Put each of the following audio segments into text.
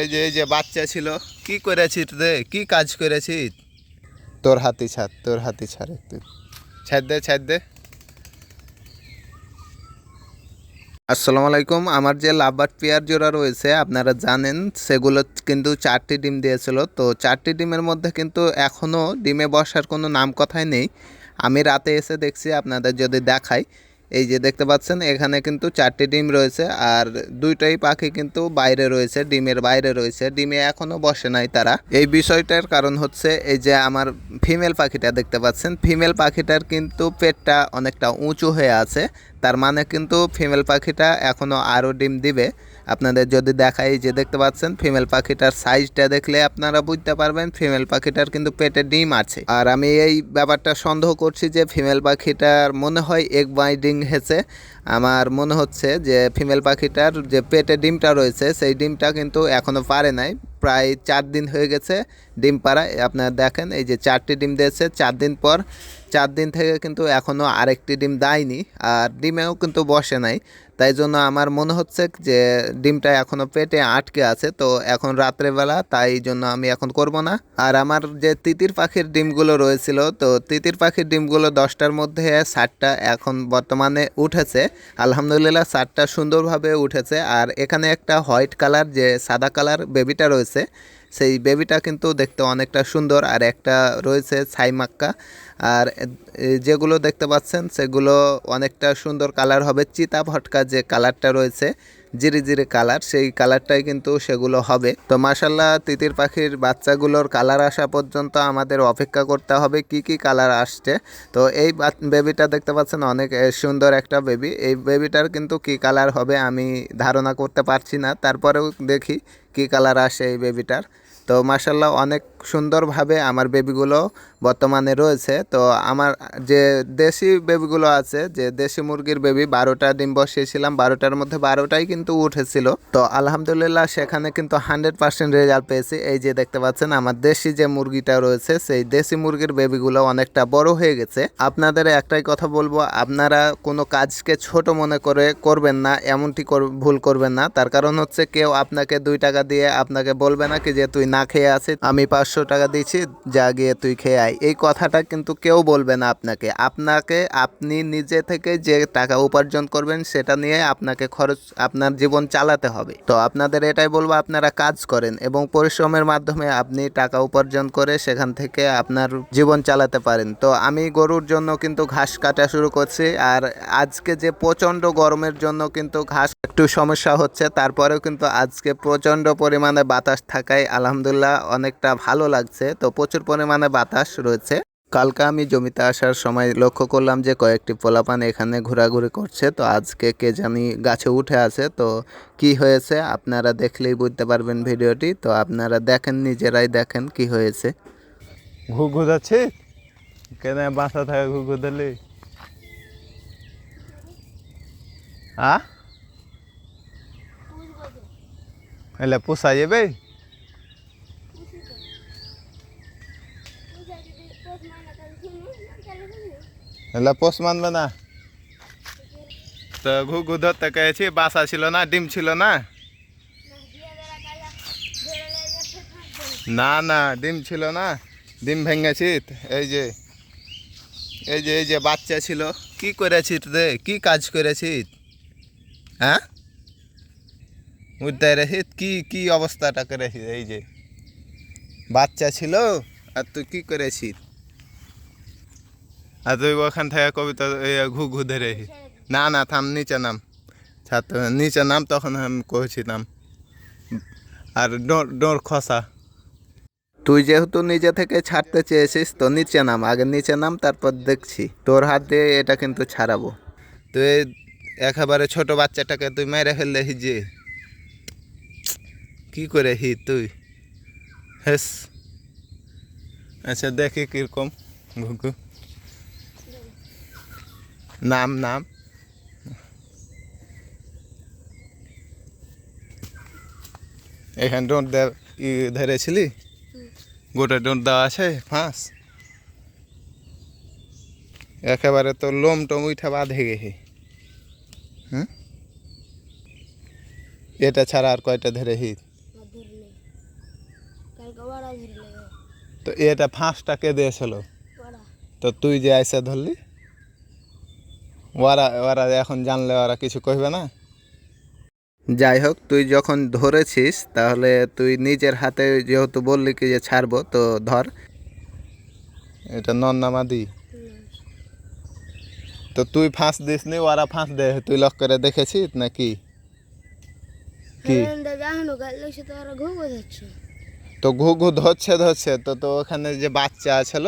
এই যে এই যে বাচ্চা ছিল কি করেছিস রে? কি কাজ করেছিস? তোর হাতি ছাড় তোর হাতি ছাড় একটু। ছাড় দে ছাড় দে। আসসালামু আলাইকুম। আমার যে লাভবার্ড পেয়ার জোড়া রয়েছে আপনারা জানেন সেগুলো কিন্তু চারটি ডিম দিয়েছিল। তো চারটি ডিমের মধ্যে কিন্তু এখনও ডিমে বসার কোনো নাম কথাই নেই। আমি রাতে এসে দেখছি আপনাদের যদি দেখাই। এই যে দেখতে পাচ্ছেন, এখানে কিন্তু চারটি ডিম রয়েছে আর দুইটাই পাখি কিন্তু বাইরে রয়েছে, ডিমের বাইরে রয়েছে। ডিমে এখনও বসে নাই তারা। এই বিষয়টার কারণ হচ্ছে এই যে আমার ফিমেল পাখিটা দেখতে পাচ্ছেন, ফিমেল পাখিটার কিন্তু পেটটা অনেকটা উঁচু হয়ে আছে। তার মানে কিন্তু ফিমেল পাখিটা এখনও আরও ডিম দিবে। আপনাদের যদি দেখাই যে দেখতে পাচ্ছেন ফিমেল পাখিটার সাইজটা দেখলে আপনারা বুঝতে পারবেন ফিমেল পাখিটার কিন্তু পেটে ডিম আছে। আর আমি এই ব্যাপারটা সন্দেহ করছি যে ফিমেল পাখিটার মনে হয় এগ বাইডিং হেছে আমার মনে হচ্ছে যে ফিমেল পাখিটার যে পেটে ডিমটা রয়েছে, সেই ডিমটা কিন্তু এখনও পারে নাই। প্রায় চার দিন হয়ে গেছে ডিম পাড়া আপনারা দেখেন, এই যে চারটি ডিম দিয়েছে চার দিন পর। চার দিন থেকে কিন্তু এখনও আরেকটি ডিম দেয়নি। আর ডিমেও কিন্তু বসে নাই। তাই জন্য আমার মনে হচ্ছে যে ডিমটা এখনও পেটে আটকে আছে, তো এখন রাত্রেবেলা তাই জন্য আমি এখন করব না। আর আমার যে তিতির পাখির ডিমগুলো রয়েছিল, তো তিতির পাখির ডিমগুলো দশটার মধ্যে ষাটটা এখন বর্তমানে উঠেছে। আলহামদুলিল্লাহ ষাটটা সুন্দরভাবে উঠেছে। আর এখানে একটা হোয়াইট কালার যে সাদা কালার বেবিটা রয়েছে, সেই বেবিটা কিন্তু দেখতে অনেকটা সুন্দর। আর একটা রয়েছে ছাইমাক্কা আর যেগুলো দেখতে পাচ্ছেন, সেগুলো অনেকটা সুন্দর কালার হবে। চিতা ভটকা যে কালারটা রয়েছে, জিরি জিরি কালার, সেই কালারটাই কিন্তু সেগুলো হবে। তো মাসাল্লাহ তিতির পাখির বাচ্চাগুলোর কালার আসা পর্যন্ত আমাদের অপেক্ষা করতে হবে, কি কি কালার আসছে। তো এই বেবিটা দেখতে পাচ্ছেন, অনেক সুন্দর একটা বেবি। এই বেবিটার কিন্তু কি কালার হবে আমি ধারণা করতে পারছি না। তারপরেও দেখি কি কালার আসে এই বেবিটার। তো মাসাল্লাহ অনেক সুন্দরভাবে আমার বেবিগুলো বর্তমানে রয়েছে। তো আমার যে দেশি বেবিগুলো আছে, যে দেশি মুরগির বেবি, বারোটা ডিম বসিয়েছিলাম, বারোটার মধ্যে বারোটাই কিন্তু উঠেছিল। তো আলহামদুলিল্লাহ সেখানে কিন্তু হান্ড্রেড পার্সেন্ট রেজাল্ট পেয়েছি। এই যে দেখতে পাচ্ছেন, আমার দেশি যে মুরগিটা রয়েছে, সেই দেশি মুরগির বেবিগুলো অনেকটা বড় হয়ে গেছে। আপনাদের একটাই কথা বলব, আপনারা কোনো কাজকে ছোট মনে করে করবেন না, এমনটি ভুল করবেন না। তার কারণ হচ্ছে কেউ আপনাকে দুই টাকা দিয়ে আপনাকে বলবে না কি যে তুই না খেয়ে আছিস আমি পাঁচশো টাকা দিচ্ছি যা গিয়ে তুই খেয়ে আয়। এই কথাটা কিন্তু কেউ বলবে না আপনাকে। আপনাকে, আপনি নিজে থেকে যে টাকা উপার্জন করবেন, সেটা নিয়ে আপনাকে খরচ, আপনার জীবন চালাতে হবে। তো আপনাদের এটাই বলব, আপনারা কাজ করেন এবং পরিশ্রমের মাধ্যমে আপনি টাকা উপার্জন করে সেখান থেকে আপনার জীবন চালাতে পারেন। তো আমি গরুর জন্য কিন্তু ঘাস কাটা শুরু করছি, আর আজকে যে প্রচণ্ড গরমের জন্য কিন্তু ঘাস একটু সমস্যা হচ্ছে, তারপরেও কিন্তু আজকে প্রচণ্ড পরিমাণে বাতাস থাকায় আলহামদুলিল্লাহ অনেকটা ভালো লাগছে। তো প্রচুর পরিমাণে বাতাস রয়েছে। কালকে আমি জমিতে আসার সময় লক্ষ্য করলাম যে কয়েকটি পোলাপান এখানে ঘোরাঘুরি করছে। তো আজকে কে জানি গাছে উঠে আছে। তো কি হয়েছে আপনারা দেখলেই বুঝতে পারবেন ভিডিওটি। তো আপনারা দেখেন, নিজেরাই দেখেন কি হয়েছে। ঘুঘু যাচ্ছে কেন বাসা থাকে ঘুঘু দিলে আ? এলে পোষা যাবে? এলা পোষ মানবে না? তো ঘুঘু ধরতে গেছি বাসা ছিল না, ডিম ছিল না? না না, ডিম ছিল না, ডিম ভেঙেছি, এই যে এই যে এই যে বাচ্চা ছিল। কি করেছিস রে? কি কাজ করেছিস হ্যাঁ? বুঝতে রেছিস কি কি অবস্থাটা করেছিস এই যে, বাচ্চা ছিল আর তুই কি করেছিস? আর তুই ওখান থেকে কবিতা ঘু ঘু ধরে না না, থাম, নিচে নাম। ছাত্র, নিচে নাম, তখন আমি কইছিলাম আর ডোর ডোর খসা। তুই যেহেতু নিজে থেকে ছাড়তে চেয়েছিস, তো নিচে নাম, আগে নিচে নাম, তারপর দেখছি। তোর হাত দিয়ে এটা কিন্তু ছাড়াবো। তুই একেবারে ছোট বাচ্চাটাকে তুই মেরে ফেললে যে কি করে হি তুই? হেস। আচ্ছা দেখি কীরকম, ঘুঘু? নাম নাম? এখানে ডোঁট দেওয়া ই, ধরেছিলি? গোটা ডোঁট দেওয়া আছে, ফাঁস? একেবারে তো লোম টোম উঠা বাঁধে গেছে। হ্যাঁ এটা ছাড়া আর কয়টা ধরে হিত তো এটা ফাঁসটা কে দিয়েছিল? তো তুই যে আইসা ধরলি? ওরা ওরা এখন জানলে ওরা কিছু কইবে না? যাই হোক তুই যখন ধরেছিস তাহলে তুই নিজের হাতে যেহেতু বললি কি যে ছাড়বো তো ধর। এটা নন্নামাদি তো তুই ফাঁস দিস নি ওরা ফাঁস দে তুই লক করে দেখেছিস নাকি? কি? গাল সে তো ঘু ঘু ধরছে ধরছে। তো তো ওখানে যে বাচ্চা ছিল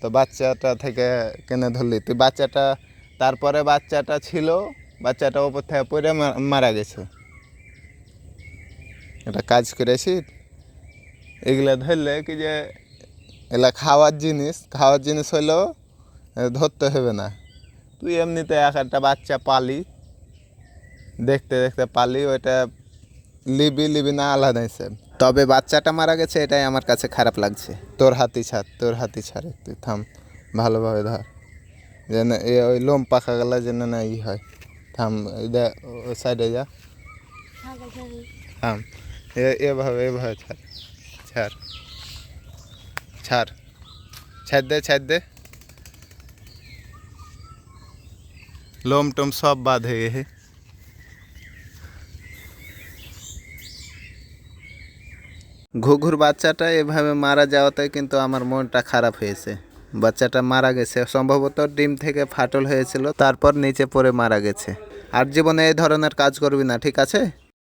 তো বাচ্চাটা থেকে কেনে ধরলি। তুই বাচ্চাটা, তারপরে বাচ্চাটা ছিল, বাচ্চাটা ওপর থেকে পড়ে মারা গেছে। এটা কাজ করেছি এগুলো ধরলে কি যে, এগুলা খাওয়ার জিনিস খাওয়ার জিনিস হলেও ধরতে হবে না। তুই এমনিতে এক একটা বাচ্চা পালি, দেখতে দেখতে পালি, ওইটা লিবি লিবি না আলাদা হিসেব তবে বাচ্চাটা মারা গেছে, এটাই আমার কাছে খারাপ লাগছে। তোর হাতি ছাড়, তোর হাতি ছাড়ে, তুই থাম, ভালোভাবে ধর। যেন এ ওই লোম পাকা গেলে যেন না ই হয়। থাম ওই সাইডে যা। থাম এভাবে এভাবে ছাড় ছাড় ছাড় ছাড় দে ছাড় দে। লোম টোম সব বাঁধে এ ঘুঘুর বাচ্চাটা এভাবে মারা যাওয়াতে কিন্তু আমার মনটা খারাপ হয়েছে। বাচ্চাটা মারা গেছে। সম্ভবত ডিম থেকে ফাটল হয়েছিল, তারপর নিচে পড়ে মারা গেছে। আর জীবনে এই ধরনের কাজ করবি না, ঠিক আছে?